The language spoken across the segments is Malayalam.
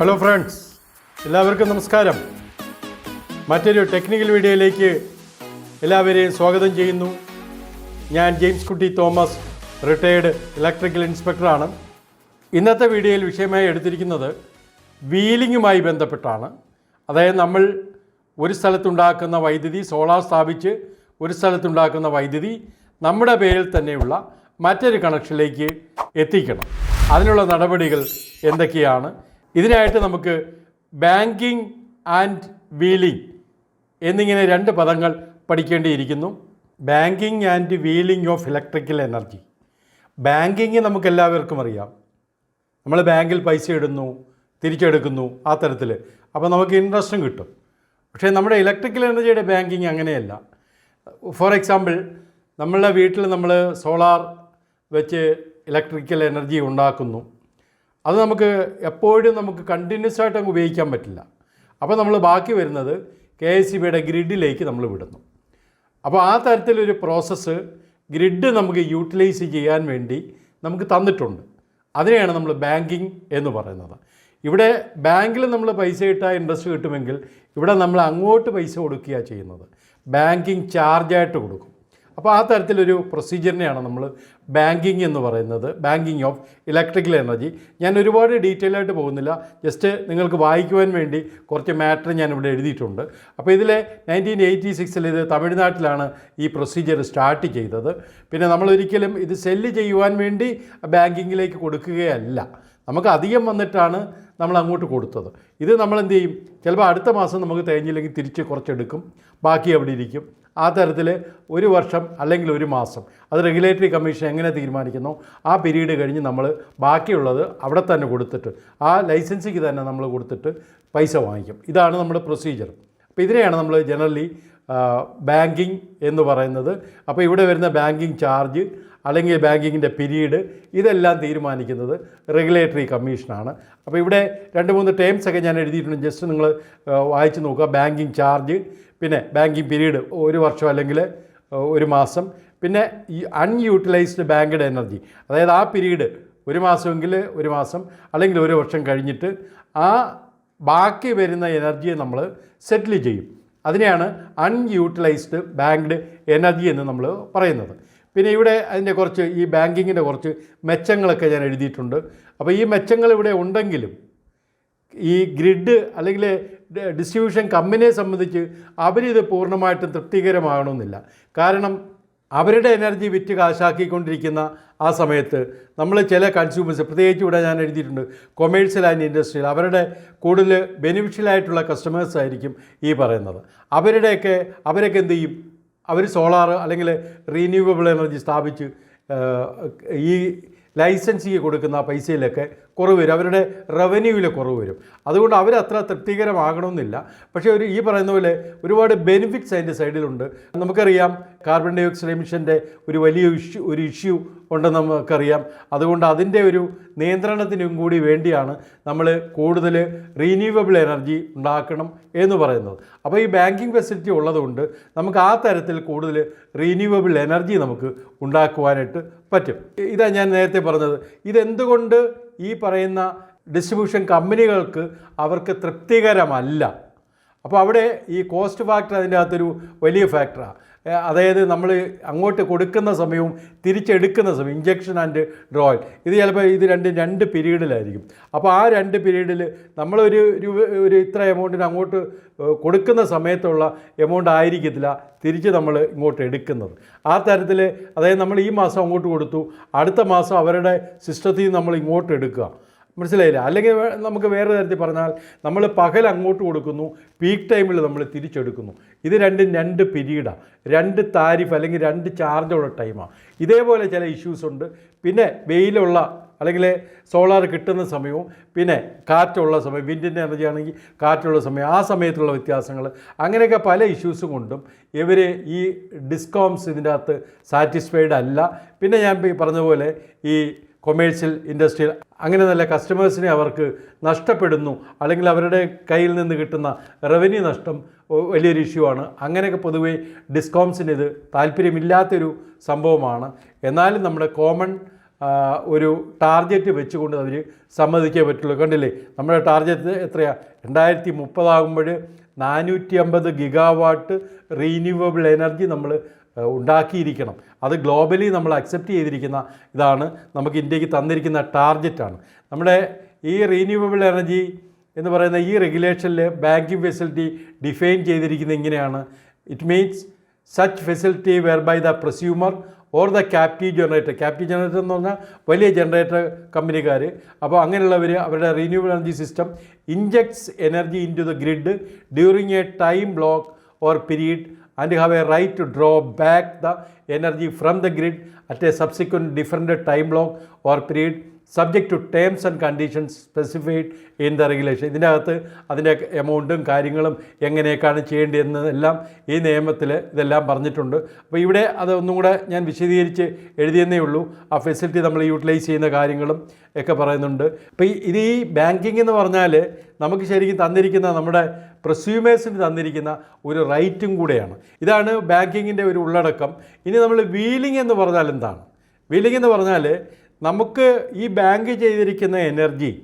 ഹലോ ഫ്രണ്ട്സ് എല്ലാവർക്കും നമസ്കാരം. മറ്റൊരു ടെക്നിക്കൽ വീഡിയോയിലേക്ക് എല്ലാവരെയും സ്വാഗതം ചെയ്യുന്നു. ഞാൻ ജെയിംസ് കുട്ടി തോമസ് റിട്ടയേർഡ് ഇലക്ട്രിക്കൽ ഇൻസ്പെക്ടറാണ് ഇന്നത്തെ വീഡിയോയിൽ വിഷയമായി എടുത്തിരിക്കുന്നത് വീലിങ്ങുമായി ബന്ധപ്പെട്ടാണ്. അതായത് നമ്മൾ ഒരു സ്ഥലത്തുണ്ടാക്കുന്ന വൈദ്യുതി സോളാർ സ്ഥാപിച്ച് ഒരു സ്ഥലത്തുണ്ടാക്കുന്ന വൈദ്യുതി നമ്മുടെ പേരിൽ തന്നെയുള്ള മറ്റൊരു കണക്ഷനിലേക്ക് എത്തിക്കണം. അതിനുള്ള നടപടികൾ എന്തൊക്കെയാണ്? ഇതിനായിട്ട് നമുക്ക് ബാങ്കിങ് ആൻഡ് വീലിംഗ് എന്നിങ്ങനെ രണ്ട് പദങ്ങൾ പഠിക്കേണ്ടിയിരിക്കുന്നു. Banking and wheeling of electrical energy. Banking നമുക്ക് എല്ലാവർക്കും അറിയാം. നമ്മൾ ബാങ്കിൽ പൈസ ഇടുന്നു തിരിച്ചെടുക്കുന്നു ആ തരത്തിൽ അപ്പോൾ നമുക്ക് ഇൻട്രസ്റ്റും കിട്ടും. പക്ഷേ നമ്മുടെ ഇലക്ട്രിക്കൽ എനർജിയുടെ ബാങ്കിങ് അങ്ങനെയല്ല. ഫോർ എക്സാമ്പിൾ നമ്മളുടെ വീട്ടിൽ നമ്മൾ സോളാർ വെച്ച് ഇലക്ട്രിക്കൽ എനർജി ഉണ്ടാക്കുന്നു. അത് നമുക്ക് എപ്പോഴും നമുക്ക് കണ്ടിന്യൂസ് ആയിട്ട് അങ്ങ് ഉപയോഗിക്കാൻ പറ്റില്ല. അപ്പോൾ നമ്മൾ ബാക്കി വരുന്നത് കെ എസ് സി ബിയുടെ ഗ്രിഡിലേക്ക് നമ്മൾ വിടുന്നു. അപ്പോൾ ആ തരത്തിലൊരു പ്രോസസ്സ് ഗ്രിഡ് നമുക്ക് യൂട്ടിലൈസ് ചെയ്യാൻ വേണ്ടി നമുക്ക് തന്നിട്ടുണ്ട്. അതിനെയാണ് നമ്മൾ ബാങ്കിങ് എന്ന് പറയുന്നത്. ഇവിടെ ബാങ്കിൽ നമ്മൾ പൈസ ഇട്ടാൽ ഇൻട്രസ്റ്റ് കിട്ടുമെങ്കിൽ ഇവിടെ നമ്മൾ അങ്ങോട്ട് പൈസ കൊടുക്കുകയാണ് ചെയ്യുന്നത്. ബാങ്കിങ് ചാർജായിട്ട് കൊടുക്കും. അപ്പോൾ ആ തരത്തിലൊരു പ്രൊസീജിയറിനെയാണ് നമ്മൾ ബാങ്കിങ് എന്ന് പറയുന്നത് ബാങ്കിങ് ഓഫ് ഇലക്ട്രിക്കൽ എനർജി. ഞാൻ ഒരുപാട് ഡീറ്റെയിൽ ആയിട്ട് പോകുന്നില്ല. ജസ്റ്റ് നിങ്ങൾക്ക് വായിക്കുവാൻ വേണ്ടി കുറച്ച് മാറ്റർ ഞാൻ ഇവിടെ എഴുതിയിട്ടുണ്ട്. അപ്പോൾ ഇതിലെ നയന്റീൻ എയ്റ്റി സിക്സിൽ ഇത് തമിഴ്നാട്ടിലാണ് ഈ പ്രൊസീജിയർ സ്റ്റാർട്ട് ചെയ്തത്. പിന്നെ നമ്മൾ ഒരിക്കലും ഇത് സെല്ല് ചെയ്യുവാൻ വേണ്ടി ബാങ്കിങ്ങിലേക്ക് കൊടുക്കുകയല്ല. നമുക്ക് അധികം വന്നിട്ടാണ് നമ്മൾ അങ്ങോട്ട് കൊടുത്തത്. ഇത് നമ്മൾ എന്ത് ചെയ്യും? ചിലപ്പോൾ അടുത്ത മാസം നമുക്ക് തികഞ്ഞില്ലെങ്കിൽ തിരിച്ച് കുറച്ചെടുക്കും. ബാക്കി അവിടെ ഇരിക്കും. ആ തരത്തിൽ ഒരു വർഷം അല്ലെങ്കിൽ ഒരു മാസം അത് റെഗുലേറ്ററി കമ്മീഷൻ എങ്ങനെ തീരുമാനിക്കുന്നു? ആ പീരീഡ് കഴിഞ്ഞ് നമ്മൾ ബാക്കിയുള്ളത് അവിടെ തന്നെ കൊടുത്തിട്ട് ആ ലൈസൻസിക്ക് തന്നെ നമ്മൾ കൊടുത്തിട്ട് പൈസ വാങ്ങിക്കും. ഇതാണ് നമ്മുടെ പ്രൊസീജിയർ അപ്പോൾ ഇതിനെയാണ് നമ്മൾ ജനറലി ബാങ്കിങ് എന്ന് പറയുന്നത്. അപ്പോൾ ഇവിടെ വരുന്ന ബാങ്കിങ് ചാർജ് അല്ലെങ്കിൽ ബാങ്കിങ്ങിന്റെ പിരീഡ് ഇതെല്ലാം തീരുമാനിക്കുന്നത് റെഗുലേറ്ററി കമ്മീഷനാണ് അപ്പോൾ ഇവിടെ രണ്ട് മൂന്ന് ടേംസ് ഒക്കെ ഞാൻ എഴുതിയിട്ടുണ്ട്. ജസ്റ്റ് നിങ്ങൾ വായിച്ച് നോക്കുക. ബാങ്കിങ് ചാർജ് പിന്നെ ബാങ്കിങ് പീരീഡ് ഒരു വർഷം അല്ലെങ്കിൽ ഒരു മാസം. പിന്നെ ഈ അൺയൂട്ടിലൈസ്ഡ് ബാങ്ക്ഡ് എനർജി. അതായത് ആ പീരീഡ് ഒരു മാസമെങ്കിൽ ഒരു മാസം അല്ലെങ്കിൽ ഒരു വർഷം കഴിഞ്ഞിട്ട് ആ ബാക്കി വരുന്ന എനർജിയെ നമ്മൾ സെറ്റിൽ ചെയ്യും. അതിനെയാണ് അൺയൂട്ടിലൈസ്ഡ് ബാങ്ക്ഡ് എനർജി എന്ന് നമ്മൾ പറയുന്നത്. പിന്നെ ഇവിടെ അതിന്റെ കുറച്ച് ഈ ബാങ്കിങ്ങിന്റെ കുറച്ച് മെച്ചങ്ങളൊക്കെ ഞാൻ എഴുതിയിട്ടുണ്ട്. അപ്പോൾ ഈ മെച്ചങ്ങൾ ഇവിടെ ഉണ്ടെങ്കിലും ഈ ഗ്രിഡ് അല്ലെങ്കിൽ ഡിസ്ട്രിബ്യൂഷൻ കമ്പനിയെ സംബന്ധിച്ച് അവരിത് പൂർണമായിട്ടും തൃപ്തികരമാകണമെന്നില്ല. കാരണം അവരുടെ എനർജി വിറ്റ് കാശാക്കിക്കൊണ്ടിരിക്കുന്ന ആ സമയത്ത് നമ്മൾ ചില കൺസ്യൂമേഴ്സ് പ്രത്യേകിച്ച് ഇവിടെ ഞാൻ എഴുതിയിട്ടുണ്ട് കൊമേഴ്സ്യൽ ആൻഡ് ഇൻഡസ്ട്രിയൽ അവരുടെ കൂടുതൽ ബെനിഫിഷ്യൽ ആയിട്ടുള്ള കസ്റ്റമേഴ്സ് ആയിരിക്കും ഈ പറയുന്നത്. അവരുടെയൊക്കെ അവരൊക്കെ എന്ത് ചെയ്യും? അവർ സോളാർ അല്ലെങ്കിൽ റീന്യൂവബിൾ എനർജി സ്ഥാപിച്ച് ഈ ലൈസൻസിക്ക് കൊടുക്കുന്ന പൈസയിലൊക്കെ കുറവ് വരും. അവരുടെ റവന്യൂവിൽ കുറവ് വരും. അതുകൊണ്ട് അവർ അത്ര തൃപ്തികരമാകണമെന്നില്ല. പക്ഷേ ഒരു ഈ പറയുന്ന പോലെ ഒരുപാട് ബെനിഫിറ്റ്സ് അതിന്റെ സൈഡിലുണ്ട് നമുക്കറിയാം കാർബൺ ഡൈ ഓക്സൈഡ് എമിഷന്റെ ഒരു വലിയ ഇഷ്യൂ ഒരു ഇഷ്യൂ ഉണ്ടെന്ന് നമുക്കറിയാം. അതുകൊണ്ട് അതിന്റെ ഒരു നിയന്ത്രണത്തിനും കൂടി വേണ്ടിയാണ് നമ്മൾ കൂടുതൽ റീന്യൂവബിൾ എനർജി ഉണ്ടാക്കണം എന്ന് പറയുന്നത്. അപ്പോൾ ഈ ബാങ്കിങ് ഫെസിലിറ്റി ഉള്ളതുകൊണ്ട് നമുക്ക് ആ തരത്തിൽ കൂടുതൽ റീന്യൂവബിൾ എനർജി നമുക്ക് ഉണ്ടാക്കുവാനായിട്ട് പറ്റും. ഇതാ ഞാൻ നേരത്തെ പറഞ്ഞത്. ഇതെന്തുകൊണ്ട് ഈ പറയുന്ന ഡിസ്ട്രിബ്യൂഷൻ കമ്പനികൾക്ക് അവർക്ക് തൃപ്തികരമല്ല. അപ്പോൾ അവിടെ ഈ കോസ്റ്റ് ഫാക്ടർ അതിന്റെ അകത്തൊരു വലിയ ഫാക്ടറാണ് അതായത് നമ്മൾ അങ്ങോട്ട് കൊടുക്കുന്ന സമയവും തിരിച്ചെടുക്കുന്ന സമയം ഇഞ്ചക്ഷൻ ആൻഡ് ഡ്രോയൽ ഇത് ചിലപ്പോൾ ഇത് രണ്ടും രണ്ട് പീരീഡിലായിരിക്കും അപ്പോൾ ആ രണ്ട് പീരീഡിൽ നമ്മളൊരു ഒരു ഇത്ര എമൗണ്ടിന് അങ്ങോട്ട് കൊടുക്കുന്ന സമയത്തുള്ള എമൗണ്ട് ആയിരിക്കത്തില്ല തിരിച്ച് നമ്മൾ ഇങ്ങോട്ട് എടുക്കുന്നത്. ആ തരത്തിൽ അതായത് നമ്മൾ ഈ മാസം അങ്ങോട്ട് കൊടുത്തു അടുത്ത മാസം അവരുടെ സിസ്റ്റത്തിൽ നിന്ന് നമ്മൾ ഇങ്ങോട്ട് എടുക്കുക. മനസ്സിലായില്ല? അല്ലെങ്കിൽ നമുക്ക് വേറെ തരത്തിൽ പറഞ്ഞാൽ നമ്മൾ പകൽ അങ്ങോട്ട് കൊടുക്കുന്നു പീക്ക് ടൈമിൽ നമ്മൾ തിരിച്ചെടുക്കുന്നു. ഇത് രണ്ടും രണ്ട് പിരീഡാണ് രണ്ട് താരിഫ് അല്ലെങ്കിൽ രണ്ട് ചാർജുള്ള ടൈമാണ് ഇതേപോലെ ചില ഇഷ്യൂസ് ഉണ്ട്. പിന്നെ വെയിലുള്ള അല്ലെങ്കിൽ സോളാർ കിട്ടുന്ന സമയവും പിന്നെ കാറ്റുള്ള സമയം വിൻഡിന്റെ എനർജി ആണെങ്കിൽ കാറ്റുള്ള സമയം ആ സമയത്തുള്ള വ്യത്യാസങ്ങൾ. അങ്ങനെയൊക്കെ പല ഇഷ്യൂസും കൊണ്ടും ഇവർ ഈ ഡിസ്കോംസ് ഇതിന്റെ അകത്ത് സാറ്റിസ്ഫൈഡ് അല്ല. പിന്നെ ഞാൻ പറഞ്ഞതുപോലെ പറഞ്ഞ പോലെ ഈ കൊമേഴ്ഷ്യൽ ഇൻഡസ്ട്രിയൽ അങ്ങനെ നല്ല കസ്റ്റമേഴ്സിനെ അവർക്ക് നഷ്ടപ്പെടുന്നു. അല്ലെങ്കിൽ അവരുടെ കയ്യിൽ നിന്ന് കിട്ടുന്ന റവന്യൂ നഷ്ടം വലിയൊരു ഇഷ്യൂ ആണ്. അങ്ങനെയൊക്കെ പൊതുവേ ഡിസ്കോംസിന് ഇത് താല്പര്യമില്ലാത്തൊരു സംഭവമാണ്. എന്നാലും നമ്മുടെ കോമൺ ഒരു ടാർഗറ്റ് വെച്ചുകൊണ്ട് അവർ സമ്മതിക്കേ പറ്റുള്ളൂ. കണ്ടില്ലേ? നമ്മുടെ ടാർഗറ്റ് എത്രയാണ് രണ്ടായിരത്തി മുപ്പതാകുമ്പോൾ നാനൂറ്റി അമ്പത് ഗിഗാവാട്ട് റീന്യൂവബിൾ എനർജി നമ്മൾ ഉണ്ടാക്കിയിരിക്കണം. അത് ഗ്ലോബലി നമ്മൾ അക്സെപ്റ്റ് ചെയ്തിരിക്കുന്ന ഇതാണ് നമുക്ക് ഇന്ത്യയ്ക്ക് തന്നിരിക്കുന്ന ടാർഗറ്റാണ് നമ്മുടെ ഈ റീന്യൂവബിൾ എനർജി എന്ന് പറയുന്ന ഈ റെഗുലേഷനിൽ ബാങ്കിങ് ഫെസിലിറ്റി ഡിഫൈൻ ചെയ്തിരിക്കുന്നത് ഇങ്ങനെയാണ്. It means such facility whereby the prosumer or the captive generator captive generator എന്ന് പറഞ്ഞാൽ വലിയ ജനറേറ്റർ കമ്പനിക്കാർ അപ്പോൾ അങ്ങനെയുള്ളവർ അവരുടെ renewable energy system injects energy into the grid during a time block or period and have a right to draw back the energy from the grid at a subsequent different time block or period subject to terms and conditions specified in the regulation ഇതിനകത്ത് അതിന്റെ എമൗണ്ടും കാര്യങ്ങളും എങ്ങനെയൊക്കെയാണ് ചെയ്യേണ്ടതെന്നെല്ലാം ഈ നിയമത്തിൽ ഇതെല്ലാം പറഞ്ഞിട്ടുണ്ട്. അപ്പോൾ ഇവിടെ അതൊന്നും കൂടെ ഞാൻ വിശദീകരിച്ച് എഴുതിയെന്നേ ഉള്ളൂ. ആ ഫെസിലിറ്റി നമ്മൾ യൂട്ടിലൈസ് ചെയ്യുന്ന കാര്യങ്ങളും ഒക്കെ പറയുന്നുണ്ട്. അപ്പോൾ ഇത് ഈ ബാങ്കിങ് എന്ന് പറഞ്ഞാൽ നമുക്ക് ശരിക്കും തന്നിരിക്കുന്ന നമ്മുടെ പ്രസ്യൂമേഴ്സിന് തന്നിരിക്കുന്ന ഒരു റൈറ്റും കൂടെയാണ്. ഇതാണ് ബാങ്കിങ്ങിന്റെ ഒരു ഉള്ളടക്കം. ഇനി നമ്മൾ വീലിംഗ് എന്ന് പറഞ്ഞാൽ എന്താണ്? വീലിംഗ് എന്ന് പറഞ്ഞാൽ നമുക്ക് ഈ ബാങ്ക് ചെയ്തിരിക്കുന്ന എനർജി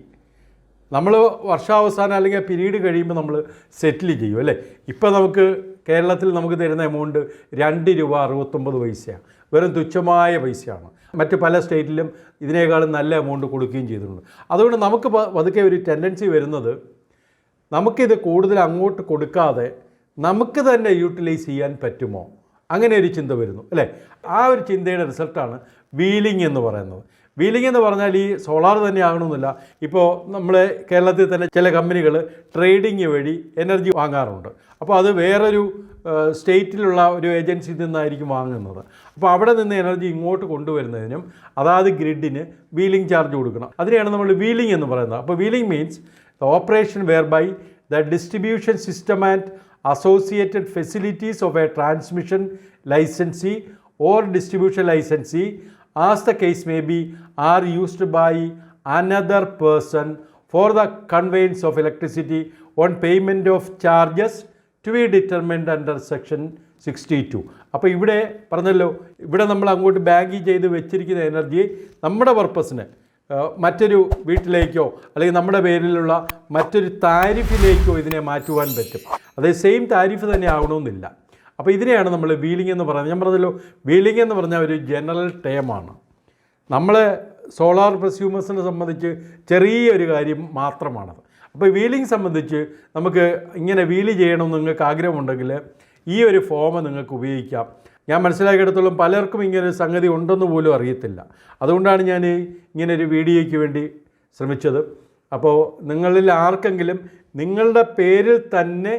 നമ്മൾ വർഷാവസാനം അല്ലെങ്കിൽ പിരീഡ് കഴിയുമ്പോൾ നമ്മൾ സെറ്റിൽ ചെയ്യും അല്ലേ? ഇപ്പോൾ നമുക്ക് കേരളത്തിൽ നമുക്ക് തരുന്ന എമൗണ്ട് രണ്ട് രൂപ അറുപത്തൊമ്പത് പൈസയാണ്. വെറും തുച്ഛമായ പൈസയാണ്. മറ്റ് പല സ്റ്റേറ്റിലും ഇതിനേക്കാളും നല്ല എമൗണ്ട് കൊടുക്കുകയും ചെയ്തിട്ടുണ്ട്. അതുകൊണ്ട് നമുക്ക് പതുക്കെ ഒരു ടെൻഡൻസി വരുന്നത് നമുക്കിത് കൂടുതൽ അങ്ങോട്ട് കൊടുക്കാതെ നമുക്ക് തന്നെ യൂട്ടിലൈസ് ചെയ്യാൻ പറ്റുമോ? അങ്ങനെ ഒരു ചിന്ത വരുന്നു അല്ലേ? ആ ഒരു ചിന്തയുടെ റിസൾട്ടാണ് വീലിംഗ് എന്ന് പറയുന്നത്. വീലിംഗ് എന്ന് പറഞ്ഞാൽ ഈ സോളാർ തന്നെ ആകണമെന്നില്ല. ഇപ്പോൾ നമ്മൾ കേരളത്തിൽ തന്നെ ചില കമ്പനികൾ ട്രേഡിങ് വഴി എനർജി വാങ്ങാറുണ്ട്. അപ്പോൾ അത് വേറൊരു സ്റ്റേറ്റിലുള്ള ഒരു ഏജൻസിയിൽ നിന്നായിരിക്കും വാങ്ങുന്നത്. അപ്പോൾ അവിടെ നിന്ന് എനർജി ഇങ്ങോട്ട് കൊണ്ടുവരുന്നതിനും അതാത് ഗ്രിഡിന് വീലിംഗ് ചാർജ് കൊടുക്കണം. അതിനെയാണ് നമ്മൾ വീലിംഗ് എന്ന് പറയുന്നത്. അപ്പോൾ wheeling means the operation whereby the distribution system and associated facilities of a transmission licensee or distribution licensee as the case may be are used by another person for the conveyance of electricity on payment of charges to be determined under section sixty two അപ്പോൾ ഇവിടെ പറഞ്ഞല്ലോ ഇവിടെ നമ്മൾ അങ്ങോട്ട് ബാങ്ക് ചെയ്ത് വെച്ചിരിക്കുന്ന എനർജി നമ്മുടെ പർപ്പസിന് മറ്റൊരു വീട്ടിലേക്കോ അല്ലെങ്കിൽ നമ്മുടെ പേരിലുള്ള മറ്റൊരു താരിഫിലേക്കോ ഇതിനെ മാറ്റുവാൻ പറ്റും. അതേ സെയിം താരിഫ് തന്നെ ആവണമെന്നില്ല. അപ്പോൾ ഇതിനെയാണ് നമ്മൾ വീലിംഗ് എന്ന് പറയുന്നത്. ഞാൻ പറഞ്ഞല്ലോ വീലിംഗ് എന്ന് പറഞ്ഞാൽ ഒരു ജനറൽ ടേമാണ് നമ്മൾ സോളാർ പ്രസ്യൂമേഴ്സിനെ സംബന്ധിച്ച് ചെറിയൊരു കാര്യം മാത്രമാണത്. അപ്പോൾ വീലിംഗ് സംബന്ധിച്ച് നമുക്ക് ഇങ്ങനെ വീൽ ചെയ്യണമെന്ന് നിങ്ങൾക്ക് ആഗ്രഹമുണ്ടെങ്കിൽ ഈ ഒരു ഫോം നിങ്ങൾക്ക് ഉപയോഗിക്കാം. ഞാൻ മനസ്സിലാക്കിയിടത്തോളം പലർക്കും ഇങ്ങനെ സംഗതി ഉണ്ടെന്ന് പോലും അറിയത്തില്ല. അതുകൊണ്ടാണ് ഞാൻ ഇങ്ങനൊരു വീഡിയോയ്ക്ക് വേണ്ടി ശ്രമിച്ചത്. അപ്പോൾ നിങ്ങളിൽ ആർക്കെങ്കിലും നിങ്ങളുടെ പേരിൽ തന്നെ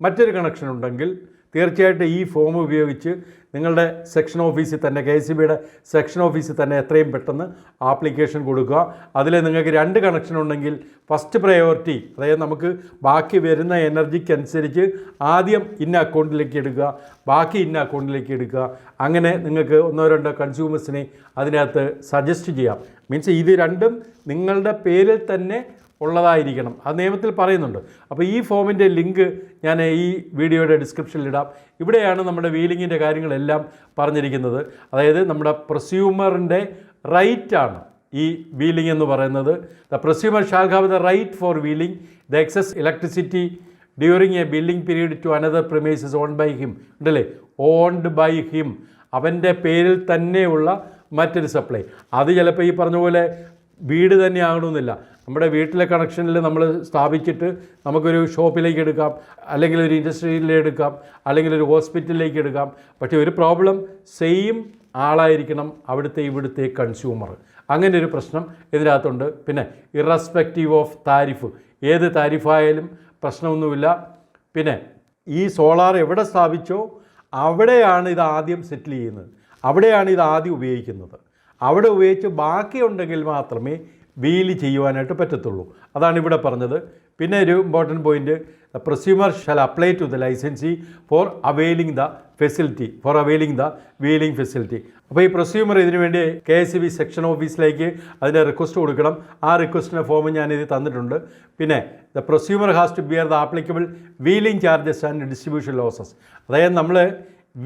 മറ്റൊരു കണക്ഷൻ ഉണ്ടെങ്കിൽ തീർച്ചയായിട്ടും ഈ ഫോം ഉപയോഗിച്ച് നിങ്ങളുടെ സെക്ഷൻ ഓഫീസിൽ തന്നെ കെ എസ് ബിയുടെ സെക്ഷൻ ഓഫീസിൽ തന്നെ എത്രയും പെട്ടെന്ന് ആപ്ലിക്കേഷൻ കൊടുക്കുക. അതിൽ നിങ്ങൾക്ക് രണ്ട് കണക്ഷൻ ഉണ്ടെങ്കിൽ ഫസ്റ്റ് പ്രയോറിറ്റി അതായത് നമുക്ക് ബാക്കി വരുന്ന എനർജിക്കനുസരിച്ച് ആദ്യം ഇന്ന അക്കൗണ്ടിലേക്ക് എടുക്കുക ബാക്കി ഇന്ന അക്കൗണ്ടിലേക്ക് എടുക്കുക. അങ്ങനെ നിങ്ങൾക്ക് ഒന്നോ രണ്ടോ കൺസ്യൂമേഴ്സിനെ അതിനകത്ത് സജസ്റ്റ് ചെയ്യാം. മീൻസ് ഇത് രണ്ടും നിങ്ങളുടെ പേരിൽ തന്നെ ഉള്ളതായിരിക്കണം. അത് നിയമത്തിൽ പറയുന്നുണ്ട്. അപ്പോൾ ഈ ഫോമിന്റെ ലിങ്ക് ഞാൻ ഈ വീഡിയോയുടെ ഡിസ്ക്രിപ്ഷനിൽ ഇടാം. ഇവിടെയാണ് നമ്മുടെ വീലിങ്ങിന്റെ കാര്യങ്ങളെല്ലാം പറഞ്ഞിരിക്കുന്നത്. അതായത് നമ്മുടെ പ്രസ്യൂമറിന്റെ റൈറ്റാണ് ഈ വീലിംഗ് എന്ന് പറയുന്നത്. The prosumer shall have the right for wheeling. The excess electricity during a billing period to another premises own by him. ഉണ്ടല്ലേ? Owned by him. അവന്റെ പേരിൽ തന്നെയുള്ള മറ്റൊരു സപ്ലൈ. അത് ചിലപ്പോൾ ഈ പറഞ്ഞ പോലെ വീട് തന്നെ ആകണമെന്നില്ല. നമ്മുടെ വീട്ടിലെ കണക്ഷനിൽ നമ്മൾ സ്ഥാപിച്ചിട്ട് നമുക്കൊരു ഷോപ്പിലേക്ക് എടുക്കാം അല്ലെങ്കിൽ ഒരു ഇൻഡസ്ട്രിയിലേക്ക് എടുക്കാം അല്ലെങ്കിൽ ഒരു ഹോസ്പിറ്റലിലേക്ക് എടുക്കാം. പക്ഷേ ഒരു പ്രോബ്ലം സെയിം ആളായിരിക്കണം അവിടുത്തെ ഇവിടുത്തെ കൺസ്യൂമർ. അങ്ങനെ ഒരു പ്രശ്നം ഇതിനകത്തുണ്ട്. പിന്നെ ഇറസ്പെക്റ്റീവ് ഓഫ് താരിഫ്. ഏത് താരിഫായാലും പ്രശ്നമൊന്നുമില്ല. പിന്നെ ഈ സോളാർ എവിടെ സ്ഥാപിച്ചോ അവിടെയാണ് ഇത് ആദ്യം സെറ്റിൽ ചെയ്യുന്നത്. അവിടെയാണ് ഇത് ആദ്യം ഉപയോഗിക്കുന്നത്. അവിടെ ഉപയോഗിച്ച് ബാക്കിയുണ്ടെങ്കിൽ മാത്രമേ വീൽ ചെയ്യുവാനായിട്ട് പറ്റത്തുള്ളൂ. അതാണ് ഇവിടെ പറഞ്ഞത്. പിന്നെ ഒരു important point the prosumer shall apply to the licensee for availing the facility for availing the wheeling facility അപ്പോൾ ഈ പ്രസ്യൂമർ ഇതിനു വേണ്ടി കെ എസ് ബി സെക്ഷൻ ഓഫീസിലേക്ക് അതിന്റെ റിക്വസ്റ്റ് കൊടുക്കണം. ആ റിക്വസ്റ്റിന്റെ ഫോം ഞാനിത് തന്നിട്ടുണ്ട്. പിന്നെ the prosumer has to bear the applicable wheeling charges and distribution losses അതായത് നമ്മൾ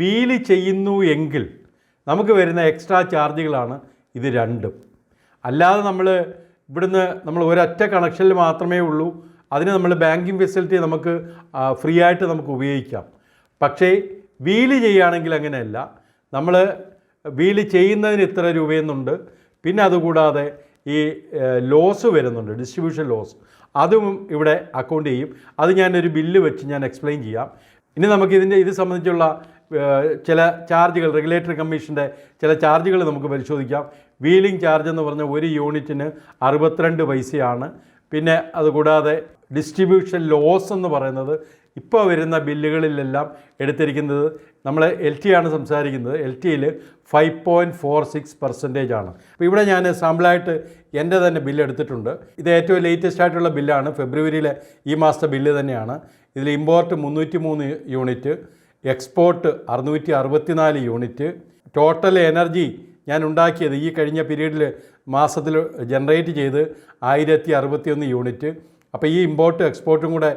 വീൽ ചെയ്യുന്നു എങ്കിൽ നമുക്ക് വരുന്ന എക്സ്ട്രാ ചാർജുകളാണ് ഇത് രണ്ടും. അല്ലാതെ നമ്മൾ ഇവിടുന്ന് നമ്മൾ ഒരൊറ്റ കണക്ഷനിൽ മാത്രമേ ഉള്ളൂ. അതിന് നമ്മൾ ബാങ്കിങ് ഫെസിലിറ്റി നമുക്ക് ഫ്രീ ആയിട്ട് നമുക്ക് ഉപയോഗിക്കാം. പക്ഷേ വീൽ ചെയ്യുകയാണെങ്കിൽ അങ്ങനെയല്ല. നമ്മൾ വീൽ ചെയ്യുന്നതിന് ഇത്ര രൂപയെന്നുണ്ട്. പിന്നെ അതുകൂടാതെ ഈ ലോസ് വരുന്നുണ്ട്. ഡിസ്ട്രിബ്യൂഷൻ ലോസ് അതും ഇവിടെ അക്കൗണ്ട് ചെയ്യും. അത് ഞാനൊരു ബില്ല് വെച്ച് ഞാൻ എക്സ്പ്ലെയിൻ ചെയ്യാം. ഇനി നമുക്ക് ഇതിന്റെ ഇത് സംബന്ധിച്ചുള്ള ചില ചാർജുകൾ റെഗുലേറ്ററി കമ്മീഷന്റെ ചില ചാർജുകൾ നമുക്ക് പരിശോധിക്കാം. വീലിംഗ് ചാർജ് എന്ന് പറഞ്ഞ ഒരു യൂണിറ്റിന് അറുപത്തിരണ്ട് പൈസയാണ്. പിന്നെ അതുകൂടാതെ ഡിസ്ട്രിബ്യൂഷൻ ലോസ് എന്ന് പറയുന്നത് ഇപ്പോൾ വരുന്ന ബില്ലുകളിലെല്ലാം എടുത്തിരിക്കുന്നത് നമ്മൾ എൽ ടി ആണ് സംസാരിക്കുന്നത്. എൽ ടിയിൽ five point four six percentage ആണ്. അപ്പോൾ ഇവിടെ ഞാൻ സാമ്പിളായിട്ട് എന്റെ തന്നെ ബില്ല് എടുത്തിട്ടുണ്ട്. ഇത് ഏറ്റവും ലേറ്റസ്റ്റ് ആയിട്ടുള്ള ബില്ലാണ്. ഫെബ്രുവരിയിലെ ഈ മാസത്തെ ബില്ല് തന്നെയാണ്. ഇതിൽ ഇമ്പോർട്ട് മുന്നൂറ്റി മൂന്ന് യൂണിറ്റ് എക്സ്പോർട്ട് അറുന്നൂറ്റി അറുപത്തിനാല് യൂണിറ്റ് ടോട്ടൽ എനർജി ഞാൻ ഉണ്ടാക്കിയത് ഈ കഴിഞ്ഞ പീരീഡിൽ മാസത്തിൽ ജനറേറ്റ് ചെയ്ത് ആയിരത്തി അറുപത്തിയൊന്ന് യൂണിറ്റ് അപ്പോൾ ഈ ഇമ്പോർട്ട് എക്സ്പോർട്ടും കൂടെ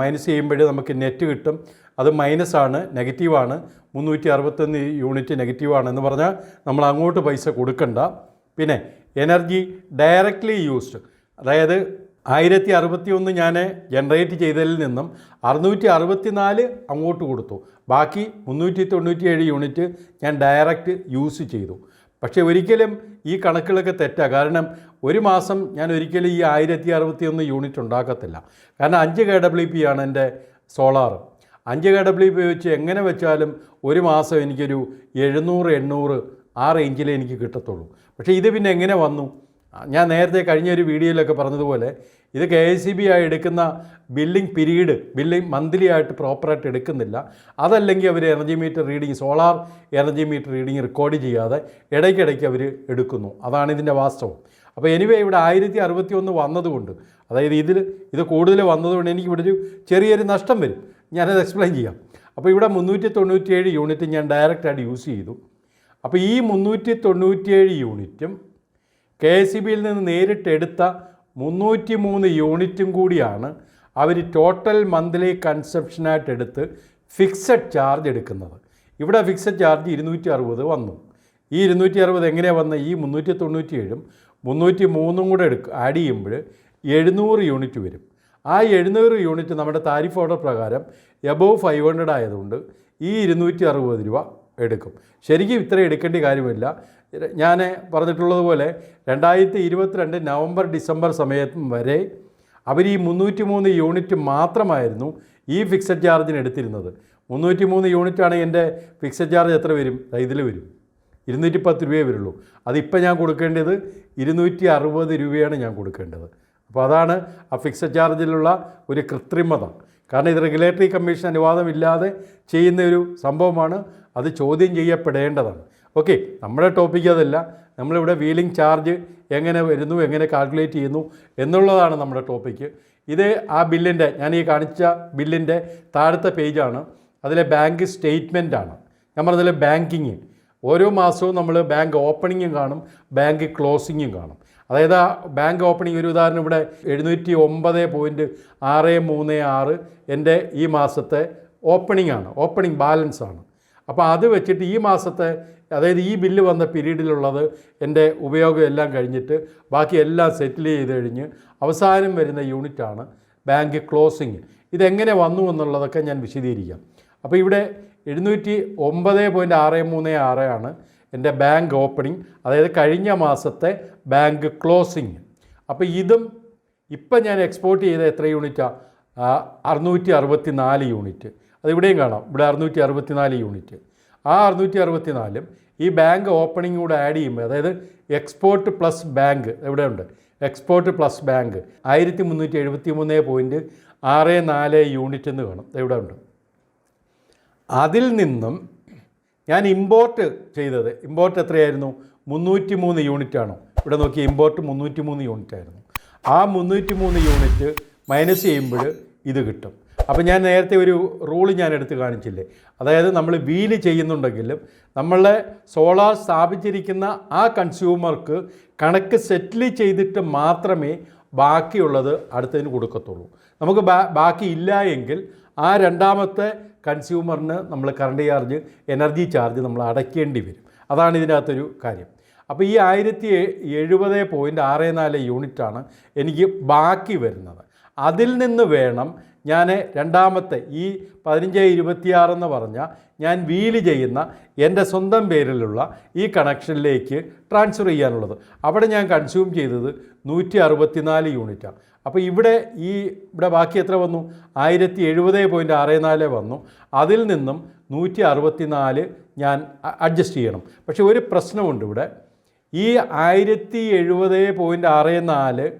മൈനസ് ചെയ്യുമ്പോൾ നമുക്ക് നെറ്റ് കിട്ടും. അത് മൈനസ് ആണ് നെഗറ്റീവാണ് മുന്നൂറ്റി അറുപത്തൊന്ന് യൂണിറ്റ് നെഗറ്റീവാണ് എന്ന് പറഞ്ഞാൽ നമ്മൾ അങ്ങോട്ട് പൈസ കൊടുക്കണ്ട. പിന്നെ എനർജി ഡയറക്റ്റ്ലി യൂസ്ഡ് അതായത് ആയിരത്തി അറുപത്തി ഒന്ന് ഞാൻ ജനറേറ്റ് ചെയ്തതിൽ നിന്നും അറുന്നൂറ്റി അറുപത്തി നാല് അങ്ങോട്ട് കൊടുത്തു. ബാക്കി മുന്നൂറ്റി തൊണ്ണൂറ്റി ഏഴ് യൂണിറ്റ് ഞാൻ ഡയറക്റ്റ് യൂസ് ചെയ്തു. പക്ഷേ ഒരിക്കലും ഈ കണക്കുകളൊക്കെ തെറ്റാ. കാരണം ഒരു മാസം ഞാൻ ഒരിക്കലും ഈ ആയിരത്തി അറുപത്തി ഒന്ന് യൂണിറ്റ് ഉണ്ടാക്കത്തില്ല. കാരണം അഞ്ച് കെ ഡബ്ല്യു പി ആണ് എന്റെ സോളാർ. അഞ്ച് കെ ഡബ്ല്യു പി വെച്ച് എങ്ങനെ വെച്ചാലും ഒരു മാസം എനിക്കൊരു എഴുന്നൂറ് എണ്ണൂറ് ആ റേഞ്ചിലേ എനിക്ക് കിട്ടത്തുള്ളൂ. പക്ഷേ ഇത് പിന്നെ എങ്ങനെ വന്നു? ഞാൻ നേരത്തെ കഴിഞ്ഞ ഒരു വീഡിയോയിലൊക്കെ പറഞ്ഞതുപോലെ ഇത് കെ എസ് സി ബി ആയി എടുക്കുന്ന ബില്ലിംഗ് പീരീഡ് ബില്ലിംഗ് മന്ത്ലി ആയിട്ട് പ്രോപ്പറായിട്ട് എടുക്കുന്നില്ല. അതല്ലെങ്കിൽ അവർ energy meter reading solar energy meter reading record ചെയ്യാതെ ഇടയ്ക്കിടയ്ക്ക് അവർ എടുക്കുന്നു. അതാണ് ഇതിന്റെ വാസ്തവം. അപ്പോൾ എനിവേ ഇവിടെ ആയിരത്തി അറുപത്തി ഒന്ന് വന്നതുകൊണ്ട് അതായത് ഇതിൽ ഇത് കൂടുതൽ വന്നതുകൊണ്ട് എനിക്ക് ഇവിടെ ഒരു ചെറിയൊരു നഷ്ടം വരും. ഞാനത് എക്സ്പ്ലെയിൻ ചെയ്യാം. അപ്പോൾ ഇവിടെ മുന്നൂറ്റി തൊണ്ണൂറ്റിയേഴ് യൂണിറ്റ് ഞാൻ ഡയറക്റ്റായിട്ട് യൂസ് ചെയ്തു. അപ്പോൾ ഈ മുന്നൂറ്റി തൊണ്ണൂറ്റിയേഴ് യൂണിറ്റും കെ എസ് സി ബിയിൽ നിന്ന് നേരിട്ട് എടുത്ത മുന്നൂറ്റി മൂന്ന് യൂണിറ്റും കൂടിയാണ് അവർ ടോട്ടൽ മന്ത്ലി കൺസപ്ഷനായിട്ട് എടുത്ത് ഫിക്സഡ് ചാർജ് എടുക്കുന്നത്. ഇവിടെ ഫിക്സഡ് ചാർജ് ഇരുന്നൂറ്റി അറുപത് വന്നു. ഈ ഇരുന്നൂറ്റി അറുപത് എങ്ങനെയാണ് വന്നത് ഈ മുന്നൂറ്റി തൊണ്ണൂറ്റി ഏഴും മുന്നൂറ്റി മൂന്നും കൂടെ എടുക്കും ആഡ് ചെയ്യുമ്പോൾ എഴുന്നൂറ് യൂണിറ്റ് വരും. ആ എഴുന്നൂറ് യൂണിറ്റ് നമ്മുടെ താരിഫ് ഓർഡർ പ്രകാരം എബോവ് ഫൈവ് ഹൺഡ്രഡ് ആയതുകൊണ്ട് ഈ ഇരുന്നൂറ്റി അറുപത് രൂപ എടുക്കും. ശരിക്കും ഇത്ര എടുക്കേണ്ട കാര്യമില്ല. ഞാൻ പറഞ്ഞിട്ടുള്ളതുപോലെ രണ്ടായിരത്തി ഇരുപത്തിരണ്ട് നവംബർ ഡിസംബർ സമയത്തും വരെ അവർ ഈ മുന്നൂറ്റി മൂന്ന് യൂണിറ്റ് മാത്രമായിരുന്നു ഈ ഫിക്സഡ് ചാർജിന് എടുത്തിരുന്നത്. മുന്നൂറ്റി മൂന്ന് യൂണിറ്റാണ് എന്റെ ഫിക്സഡ് ചാർജ് എത്ര വരും? ഇതിൽ വരും. ഇരുന്നൂറ്റി പത്ത് രൂപയേ വരുള്ളൂ. അതിപ്പോൾ ഞാൻ കൊടുക്കേണ്ടത് ഇരുന്നൂറ്റി അറുപത് രൂപയാണ് ഞാൻ കൊടുക്കേണ്ടത്. അപ്പോൾ അതാണ് ആ ഫിക്സഡ് ചാർജിലുള്ള ഒരു കൃത്രിമത. കാരണം ഇത് റെഗുലേറ്ററി കമ്മീഷൻ അനുവാദമില്ലാതെ ചെയ്യുന്ന ഒരു സംഭവമാണ്. അത് ചോദ്യം ചെയ്യപ്പെടേണ്ടതാണ്. ഓക്കെ നമ്മുടെ ടോപ്പിക്ക് അതല്ല. നമ്മളിവിടെ വീലിംഗ് ചാർജ് എങ്ങനെ വരുന്നു എങ്ങനെ കാൽക്കുലേറ്റ് ചെയ്യുന്നു എന്നുള്ളതാണ് നമ്മുടെ ടോപ്പിക്ക് ഇത് ആ ബില്ലിന്റെ ഞാൻ ഈ കാണിച്ച ബില്ലിന്റെ താഴത്തെ പേജാണ് അതിലെ ബാങ്ക് സ്റ്റേറ്റ്മെന്റ് ആണ്. ഞാൻ പറഞ്ഞതിലെ ബാങ്കിങ് ഓരോ മാസവും നമ്മൾ ബാങ്ക് ഓപ്പണിങ്ങും കാണും ബാങ്ക് ക്ലോസിങ്ങും കാണും. അതായത് ആ ബാങ്ക് ഓപ്പണിംഗ് ഒരു ഉദാഹരണം ഇവിടെ എഴുന്നൂറ്റി ഒമ്പത് പോയിന്റ് ആറ് മൂന്ന് ആറ് എന്റെ ഈ മാസത്തെ ഓപ്പണിംഗ് ആണ് ഓപ്പണിംഗ് ബാലൻസ് ആണ്. അപ്പോൾ അത് വെച്ചിട്ട് ഈ മാസത്തെ അതായത് ഈ ബില്ല് വന്ന പീരീഡിലുള്ളത് എന്റെ ഉപയോഗം എല്ലാം കഴിഞ്ഞിട്ട് ബാക്കി എല്ലാം സെറ്റിൽ ചെയ്ത് കഴിഞ്ഞ് അവസാനം വരുന്ന യൂണിറ്റാണ് ബാങ്ക് ക്ലോസിങ്. ഇതെങ്ങനെ വന്നു എന്നുള്ളതൊക്കെ ഞാൻ വിശദീകരിക്കാം. അപ്പോൾ ഇവിടെ എഴുന്നൂറ്റി ഒമ്പത് പോയിന്റ് ആറ് മൂന്ന് ആറ് ആണ് എന്റെ ബാങ്ക് ഓപ്പണിംഗ് അതായത് കഴിഞ്ഞ മാസത്തെ ബാങ്ക് ക്ലോസിങ്. അപ്പോൾ ഇതും ഇപ്പം ഞാൻ എക്സ്പോർട്ട് ചെയ്ത എത്ര യൂണിറ്റാണ് അറുന്നൂറ്റി അറുപത്തി നാല് യൂണിറ്റ്. അത് ഇവിടെയും കാണാം. ഇവിടെ അറുന്നൂറ്റി അറുപത്തി നാല് യൂണിറ്റ്. ആ അറുന്നൂറ്റി അറുപത്തി നാലും ഈ ബാങ്ക് ഓപ്പണിംഗ് കൂടെ ആഡ് ചെയ്യുമ്പോൾ അതായത് എക്സ്പോർട്ട് പ്ലസ് ബാങ്ക് എവിടെയുണ്ട്? എക്സ്പോർട്ട് പ്ലസ് ബാങ്ക് ആയിരത്തി മുന്നൂറ്റി എഴുപത്തി മൂന്ന് പോയിന്റ് ആറ് നാല് യൂണിറ്റ് എന്ന് കാണും ഇവിടെ ഉണ്ട് അതിൽ നിന്നും ഞാൻ ഇമ്പോർട്ട് ചെയ്തത് ഇമ്പോർട്ട് എത്രയായിരുന്നു? മുന്നൂറ്റി മൂന്ന് യൂണിറ്റ് ആണോ? ഇവിടെ നോക്കി ഇമ്പോർട്ട് മുന്നൂറ്റി മൂന്ന് യൂണിറ്റ് ആയിരുന്നു. ആ മുന്നൂറ്റി മൂന്ന് യൂണിറ്റ് മൈനസ് ചെയ്യുമ്പോൾ ഇത് കിട്ടും. അപ്പോൾ ഞാൻ നേരത്തെ ഒരു റൂൾ ഞാൻ എടുത്ത് കാണിച്ചില്ലേ? അതായത് നമ്മൾ വീൽ ചെയ്യുന്നുണ്ടെങ്കിലും നമ്മളെ സോളാർ സ്ഥാപിച്ചിരിക്കുന്ന ആ കൺസ്യൂമർക്ക് കണക്ക് സെറ്റിൽ ചെയ്തിട്ട് മാത്രമേ ബാക്കിയുള്ളത് അടുത്തതിന് കൊടുക്കത്തുള്ളൂ. നമുക്ക് ബാക്കി ഇല്ല എങ്കിൽ ആ രണ്ടാമത്തെ കൺസ്യൂമറിന് നമ്മൾ കറണ്ട് ചാർജ് എനർജി ചാർജ് നമ്മൾ അടയ്ക്കേണ്ടി വരും. അതാണ് ഇതിനകത്തൊരു കാര്യം. അപ്പോൾ ഈ ആയിരത്തി എഴുപത് പോയിന്റ് ആറ് നാല് യൂണിറ്റാണ് എനിക്ക് ബാക്കി വരുന്നത്. അതിൽ നിന്ന് വേണം ഞാൻ രണ്ടാമത്തെ ഈ പതിനഞ്ച് ഇരുപത്തിയാറെന്ന് പറഞ്ഞ ഞാൻ വീൽ ചെയ്യുന്ന എന്റെ സ്വന്തം പേരിലുള്ള ഈ കണക്ഷനിലേക്ക് ട്രാൻസ്ഫർ ചെയ്യാനുള്ളത്. അവിടെ ഞാൻ കൺസ്യൂം ചെയ്തത് നൂറ്റി അറുപത്തിനാല് യൂണിറ്റാണ്. അപ്പോൾ ഇവിടെ ഈ ഇവിടെ ബാക്കി എത്ര വന്നു? ആയിരത്തി എഴുപത് പോയിന്റ് ആറ് നാല് വന്നു. അതിൽ നിന്നും നൂറ്റി അറുപത്തിനാല് ഞാൻ അഡ്ജസ്റ്റ് ചെയ്യണം. പക്ഷേ ഒരു പ്രശ്നമുണ്ട് ഇവിടെ. ഈ ആയിരത്തി എഴുപത് പോയിന്റ് ആറ് നാല്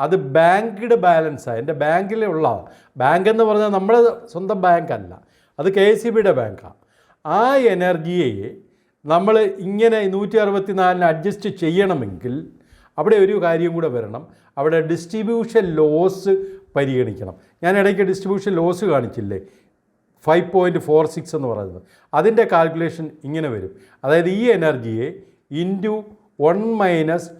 അത് ബാങ്ക്ഡ് ബാലൻസാണ് എന്റെ ബാങ്കിലുള്ള ബാങ്ക് എന്ന് പറഞ്ഞാൽ നമ്മുടെ സ്വന്തം ബാങ്കല്ല അത് കെ എസ് സി ബിയുടെ ബാങ്കാണ് ആ. എനർജിയെ നമ്മൾ ഇങ്ങനെ നൂറ്റി അറുപത്തി നാലിന് അഡ്ജസ്റ്റ് ചെയ്യണമെങ്കിൽ അവിടെ ഒരു കാര്യം കൂടെ വരണം. അവിടെ ഡിസ്ട്രിബ്യൂഷൻ ലോസ് പരിഗണിക്കണം. ഞാൻ ഇടയ്ക്ക് ഡിസ്ട്രിബ്യൂഷൻ ലോസ് കാണിച്ചില്ലേ? ഫൈവ് പോയിന്റ് ഫോർ സിക്സ് എന്ന് പറയുന്നത്. അതിന്റെ കാൽക്കുലേഷൻ ഇങ്ങനെ വരും. അതായത് ഈ എനർജിയെ into one minus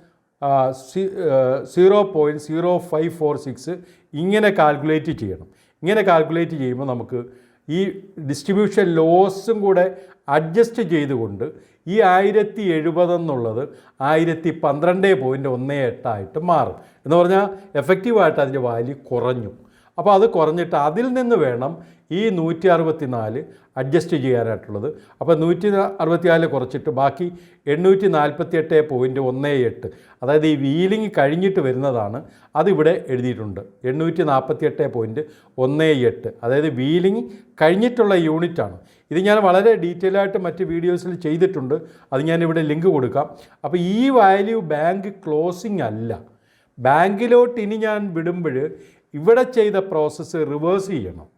zero point zero five four six ഇങ്ങനെ കാൽക്കുലേറ്റ് ചെയ്യണം. ഇങ്ങനെ കാൽക്കുലേറ്റ് ചെയ്യുമ്പോൾ നമുക്ക് ഈ ഡിസ്ട്രിബ്യൂഷൻ ലോസും കൂടെ അഡ്ജസ്റ്റ് ചെയ്തുകൊണ്ട് ഈ ആയിരത്തി എഴുപത് എന്നുള്ളത് ആയിരത്തി പന്ത്രണ്ട് പോയിന്റ് ഒന്ന് എട്ടായിട്ട് മാറും. എന്ന് പറഞ്ഞാൽ എഫക്റ്റീവായിട്ട് അതിന്റെ വാല്യൂ കുറഞ്ഞു. അപ്പോൾ അത് കുറഞ്ഞിട്ട് അതിൽ നിന്ന് വേണം ഈ നൂറ്റി അറുപത്തി നാല് അഡ്ജസ്റ്റ് ചെയ്യാനായിട്ടുള്ളത്. അപ്പോൾ നൂറ്റി അറുപത്തി നാല് കുറച്ചിട്ട് ബാക്കി എണ്ണൂറ്റി നാൽപ്പത്തി എട്ട് പോയിന്റ് ഒന്ന് എട്ട്. അതായത് ഈ വീലിംഗ് കഴിഞ്ഞിട്ട് വരുന്നതാണ് അതിവിടെ എഴുതിയിട്ടുണ്ട്. എണ്ണൂറ്റി നാൽപ്പത്തി എട്ട് പോയിന്റ് ഒന്ന് എട്ട്. അതായത് വീലിംഗ് കഴിഞ്ഞിട്ടുള്ള യൂണിറ്റാണ്. ഇത് ഞാൻ വളരെ ഡീറ്റെയിൽ ആയിട്ട് മറ്റ് വീഡിയോസിൽ ചെയ്തിട്ടുണ്ട്. അത് ഞാനിവിടെ ലിങ്ക് കൊടുക്കാം. അപ്പോൾ ഈ വാല്യൂ ബാങ്ക് ക്ലോസിംഗ് അല്ല. ബാങ്കിലോട്ട് ഇനി ഞാൻ വിടുമ്പോൾ ഇവിടെ ചെയ്ത പ്രോസസ്സ് റിവേഴ്സ് ചെയ്യണം.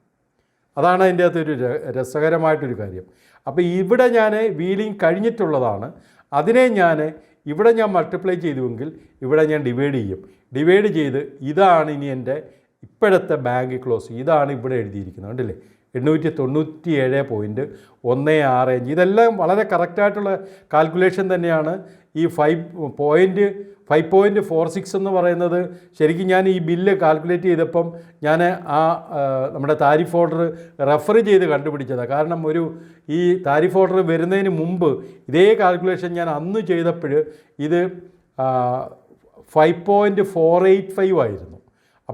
അതാണ് അതിന്റെ അകത്തൊരു രസകരമായിട്ടൊരു കാര്യം. അപ്പോൾ ഇവിടെ ഞാൻ വീലിംഗ് കഴിഞ്ഞിട്ടുള്ളതാണ്. അതിനെ ഞാൻ ഇവിടെ ഞാൻ മൾട്ടിപ്ലൈ ചെയ്തുവെങ്കിൽ ഇവിടെ ഞാൻ ഡിവൈഡ് ചെയ്യും. ഡിവൈഡ് ചെയ്ത് ഇതാണ് ഇനി എന്റെ ഇപ്പോഴത്തെ ബാങ്ക് ക്ലോസ് ഇതാണ് ഇവിടെ എഴുതിയിരിക്കുന്നത്. കണ്ടില്ലേ? എണ്ണൂറ്റി തൊണ്ണൂറ്റി ഏഴ് പോയിന്റ് ഒന്ന് ആറ് അഞ്ച്. ഇതെല്ലാം വളരെ കറക്റ്റായിട്ടുള്ള കാൽക്കുലേഷൻ തന്നെയാണ് ഈ five point five point four six എന്ന് പറയുന്നത് ശരിക്കും ഞാൻ ഈ ബില്ല് കാൽക്കുലേറ്റ് ചെയ്തപ്പം ഞാൻ ആ നമ്മുടെ താരിഫ് ഓർഡർ റെഫർ ചെയ്ത് കണ്ടുപിടിച്ചതാണ് കാരണം ഒരു ഈ താരിഫ് ഓർഡർ വരുന്നതിന് മുമ്പ് ഇതേ കാൽക്കുലേഷൻ ഞാൻ അന്ന് ചെയ്തപ്പോൾ ഇത് five point four eight five ആയിരുന്നു.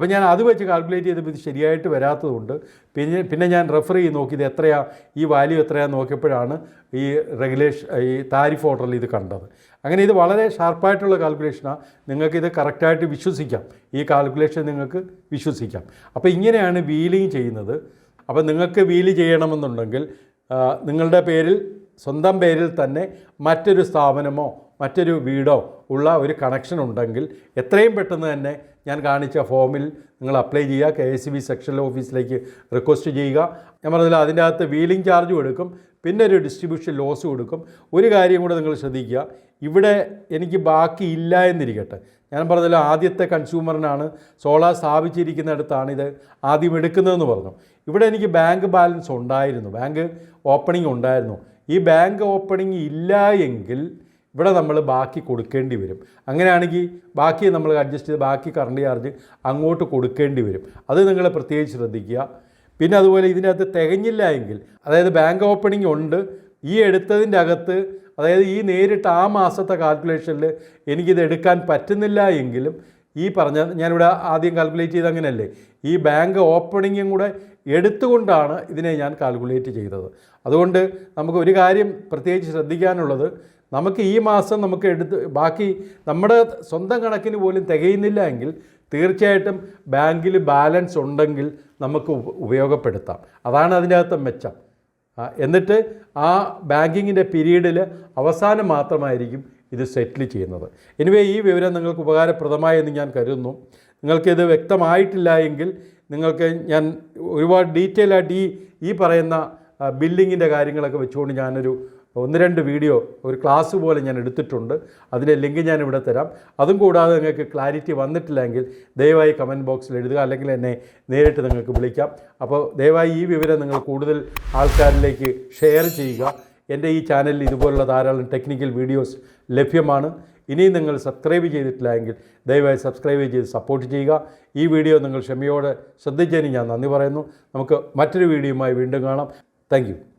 അപ്പോൾ ഞാൻ അത് വെച്ച് കാൽക്കുലേറ്റ് ചെയ്തപ്പോൾ ഇത് ശരിയായിട്ട് വരാത്തതുകൊണ്ട് പിന്നെ പിന്നെ ഞാൻ റെഫർ ചെയ്ത് നോക്കി ഇത് എത്രയാ ഈ വാല്യൂ എത്രയാണെന്ന് നോക്കിയപ്പോഴാണ് ഈ റെഗുലേഷൻ ഈ താരിഫ് ഓർഡറിൽ ഇത് കണ്ടത്. അങ്ങനെ ഇത് വളരെ ഷാർപ്പായിട്ടുള്ള കാൽക്കുലേഷനാണ് നിങ്ങൾക്കിത് കറക്റ്റായിട്ട് വിശ്വസിക്കാം. ഈ കാൽക്കുലേഷൻ നിങ്ങൾക്ക് വിശ്വസിക്കാം. അപ്പോൾ ഇങ്ങനെയാണ് വീലിംഗ് ചെയ്യുന്നത്. അപ്പോൾ നിങ്ങൾക്ക് വീൽ ചെയ്യണമെന്നുണ്ടെങ്കിൽ നിങ്ങളുടെ പേരിൽ സ്വന്തം പേരിൽ തന്നെ മറ്റൊരു സ്ഥാപനമോ മറ്റൊരു വീടോ ഉള്ള ഒരു കണക്ഷൻ ഉണ്ടെങ്കിൽ എത്രയും പെട്ടെന്ന് തന്നെ ഞാൻ കാണിച്ച ഫോമിൽ നിങ്ങൾ അപ്ലൈ ചെയ്യുക കെ എസ് ബി സെക്ഷൽ ഓഫീസിലേക്ക് റിക്വസ്റ്റ് ചെയ്യുക. ഞാൻ പറഞ്ഞില്ല അതിന്റെ അകത്ത് വീലിംഗ് ചാർജ് കൊടുക്കും പിന്നെ ഒരു ഡിസ്ട്രിബ്യൂഷൻ ലോസ് കൊടുക്കും. ഒരു കാര്യം കൂടെ നിങ്ങൾ ശ്രദ്ധിക്കുക ഇവിടെ എനിക്ക് ബാക്കി ഇല്ല എന്നിരിക്കട്ടെ. ഞാൻ പറഞ്ഞല്ലോ ആദ്യത്തെ കൺസ്യൂമറിനാണ് സോളാർ സ്ഥാപിച്ചിരിക്കുന്നിടത്താണ് ഇത് ആദ്യം എടുക്കുന്നതെന്ന് പറഞ്ഞു. ഇവിടെ എനിക്ക് ബാങ്ക് ബാലൻസ് ഉണ്ടായിരുന്നു ബാങ്ക് ഓപ്പണിംഗ് ഉണ്ടായിരുന്നു. ഈ ബാങ്ക് ഓപ്പണിംഗ് ഇല്ല എങ്കിൽ ഇവിടെ നമ്മൾ ബാക്കി കൊടുക്കേണ്ടി വരും. അങ്ങനെയാണെങ്കിൽ ബാക്കി നമ്മൾ അഡ്ജസ്റ്റ് ചെയ്ത് ബാക്കി കറണ്ട് ചാർജ് അങ്ങോട്ട് കൊടുക്കേണ്ടി വരും. അത് നിങ്ങൾ പ്രത്യേകിച്ച് ശ്രദ്ധിക്കുക. പിന്നെ അതുപോലെ ഇതിനകത്ത് തികഞ്ഞില്ല എങ്കിൽ അതായത് ബാങ്ക് ഓപ്പണിംഗ് ഉണ്ട് ഈ എടുത്തതിന്റെ അകത്ത് അതായത് ഈ നേരിട്ട് ആ മാസത്തെ കാൽക്കുലേഷനിൽ എനിക്കിത് എടുക്കാൻ പറ്റുന്നില്ല എങ്കിലും ഈ പറഞ്ഞ ഞാനിവിടെ ആദ്യം കാൽക്കുലേറ്റ് ചെയ്ത് അങ്ങനെയല്ലേ? ഈ ബാങ്ക് ഓപ്പണിങ്ങും കൂടെ എടുത്തുകൊണ്ടാണ് ഇതിനെ ഞാൻ കാൽക്കുലേറ്റ് ചെയ്തത്. അതുകൊണ്ട് നമുക്ക് ഒരു കാര്യം പ്രത്യേകിച്ച് ശ്രദ്ധിക്കാനുള്ളത് നമുക്ക് ഈ മാസം നമുക്ക് എടുത്ത് ബാക്കി നമ്മുടെ സ്വന്തം കണക്കിന് പോലും തികയുന്നില്ല എങ്കിൽ തീർച്ചയായിട്ടും ബാങ്കിൽ ബാലൻസ് ഉണ്ടെങ്കിൽ നമുക്ക് ഉപയോഗപ്പെടുത്താം. അതാണ് അതിനകത്ത് മെച്ചം. എന്നിട്ട് ആ ബാങ്കിങ്ങിന്റെ പീരീഡിൽ അവസാനം മാത്രമായിരിക്കും ഇത് സെറ്റിൽ ചെയ്യുന്നത്. എനിവേ ഈ വിവരം നിങ്ങൾക്ക് ഉപകാരപ്രദമായെന്ന് ഞാൻ കരുതുന്നു. നിങ്ങൾക്കിത് വ്യക്തമായിട്ടില്ല എങ്കിൽ നിങ്ങൾക്ക് ഞാൻ ഒരുപാട് ഡീറ്റെയിൽ ആയിട്ട് ഈ ഈ പറയുന്ന ബില്ലിങ്ങിന്റെ കാര്യങ്ങളൊക്കെ വെച്ചുകൊണ്ട് ഞാനൊരു ഒന്ന് രണ്ട് വീഡിയോ ഒരു ക്ലാസ് പോലെ ഞാൻ എടുത്തിട്ടുണ്ട്. അതിന്റെ ലിങ്ക് ഞാൻ ഇവിടെ തരാം. അതും കൂടാതെ നിങ്ങൾക്ക് ക്ലാരിറ്റി വന്നിട്ടില്ലെങ്കിൽ ദയവായി കമന്റ് ബോക്സിൽ എഴുതുക. അല്ലെങ്കിൽ എന്നെ നേരിട്ട് നിങ്ങൾക്ക് വിളിക്കാം. അപ്പോൾ ദയവായി ഈ വിവരം നിങ്ങൾ കൂടുതൽ ആൾക്കാരിലേക്ക് ഷെയർ ചെയ്യുക. എന്റെ ഈ ചാനലിൽ ഇതുപോലുള്ള ധാരാളം ടെക്നിക്കൽ വീഡിയോസ് ലഭ്യമാണ്. ഇനിയും നിങ്ങൾ സബ്സ്ക്രൈബ് ചെയ്തിട്ടില്ല എങ്കിൽ ദയവായി സബ്സ്ക്രൈബ് ചെയ്ത് സപ്പോർട്ട് ചെയ്യുക. ഈ വീഡിയോ നിങ്ങൾ ക്ഷമയോടെ ശ്രദ്ധിച്ചതിന് ഞാൻ നന്ദി പറയുന്നു. നമുക്ക് മറ്റൊരു വീഡിയോയുമായി വീണ്ടും കാണാം. താങ്ക്